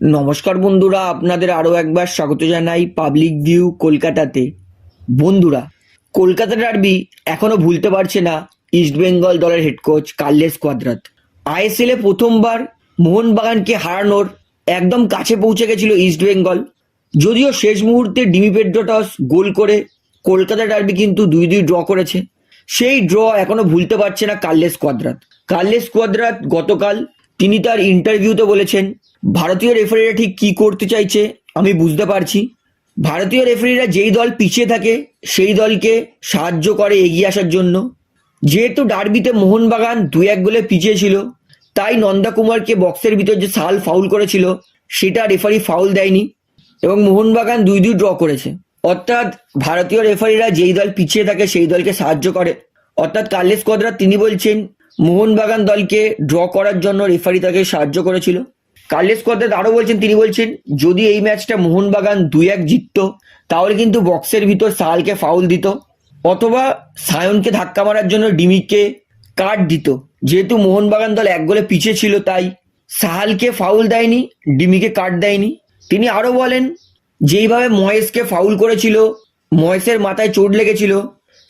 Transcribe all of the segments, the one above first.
নমস্কার বন্ধুরা, আপনাদের আরও একবার স্বাগত জানাই পাবলিক ভিউ কলকাতাতে। বন্ধুরা, কলকাতা ডার্বি এখনও ভুলতে পারছে না ইস্টবেঙ্গল দলের হেড কোচ কার্লেস কোয়াদ্রাত। আইএসএলে প্রথমবার মোহনবাগানকে হারানোর একদম কাছে পৌঁছে গেছিল ইস্টবেঙ্গল যদিও শেষ মুহূর্তে ডিমি পেড্রোটস গোল করে কলকাতা ডার্বি কিন্তু দুই দুই ড্র করেছে। সেই ড্র এখনও ভুলতে পারছে না কার্লেস কোয়াদ্রাত। কার্লেস কোয়াদ্রাত গতকাল তিনি তার ইন্টারভিউতে বলেছেন, ভারতীয় রেফারিরা ঠিক কি করতে চাইছে আমি বুঝতে পারছি। ভারতীয় রেফারিরা যেই দল পিছিয়ে থাকে, সেই দলকে সাহায্য করে এগিয়ে আসার জন্য। যেহেতু ডার্বিতে মোহনবাগান দু এক গোলে পিছিয়ে ছিল তাই নন্দা কুমারকে বক্সের ভিতর যে সাল ফাউল করেছিল, সেটা রেফারি ফাউল দেয়নি এবং মোহনবাগান দুই দুই ড্র করেছে। অর্থাৎ ভারতীয় রেফারিরা যেই দল পিছিয়ে থাকে, সেই দলকে সাহায্য করে। অর্থাৎ কার্লেস কোয়াদ্রা তিনি বলছেন মোহনবাগান দলকে ড্র করার জন্য রেফারি তাকে সাহায্য করেছিল। কার্লেস কোয়াদ্রাত আরও বলছেন, তিনি বলছেন, যদি এই ম্যাচটা মোহনবাগান দুই এক জিততো, তাহলে কিন্তু বক্সের ভিতর সাহালকে ফাউল দিত অথবা সায়নকে ধাক্কা মারার জন্য ডিমিকে কার্ড দিত। যেহেতু মোহনবাগান দল এক গোলে পিছিয়ে ছিল, তাই সাহালকে ফাউল দেয়নি, ডিমিকে কার্ড দেয়নি। তিনি আরও বলেন যেইভাবে মহেশকে ফাউল করেছিল, মহেশের মাথায় চোট লেগেছিল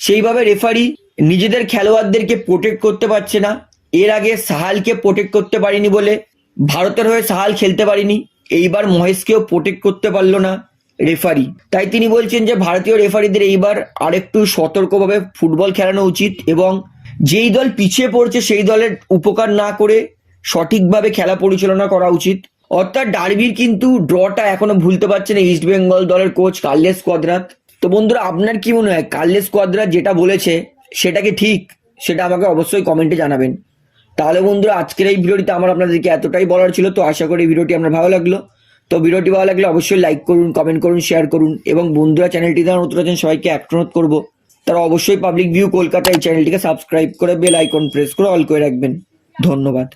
সেইভাবে রেফারি নিজেদের খেলোয়াড়দেরকে প্রোটেক্ট করতে পারছে না। এর আগে সাহালকে প্রোটেক্ট করতে পারিনি বলে, ভারতের হয়ে সাহাল খেলতে পারিনি, এইবার মহেশকেও প্রোটেক্ট করতে পারল না রেফারি তাই তিনি বলছেন যে, ভারতীয় রেফারিদের এইবার আরেকটু সতর্কভাবে ফুটবল খেলানো উচিত এবং যেই দল পিছিয়ে পড়ছে সেই দলের উপকার না করে সঠিকভাবে খেলা পরিচালনা করা উচিত। অর্থাৎ ডার্বির কিন্তু ড্রটা এখনও ভুলতে পারছে না ইস্ট বেঙ্গল দলের কোচ কার্লেস কোয়াদ্রাত তো বন্ধুরা, আপনার কি মনে হয়? কার্লেস কোয়াদ্রাত যেটা বলেছে, সেটা কি ঠিক? সেটা আমাকে অবশ্যই কমেন্টে জানাবেন। তাহলে বন্ধুরা, আজকের এই ভিডিওটিতে আমার আপনাদেরকে এতটাই বলার ছিল, তো আশা করি ভিডিওটি আপনার ভালো লাগল। তো ভিডিওটি ভালো লাগলে অবশ্যই লাইক করুন কমেন্ট করুন শেয়ার করুন, এবং বন্ধুরা চ্যানেলটি যারা নতুন আছেন, সবাইকে অনুরোধ করব। তারা অবশ্যই পাবলিক ভিউ কলকাতা এই চ্যানেলটিকে সাবস্ক্রাইব করে বেল আইকন প্রেস করে অল করে রাখবেন। ধন্যবাদ।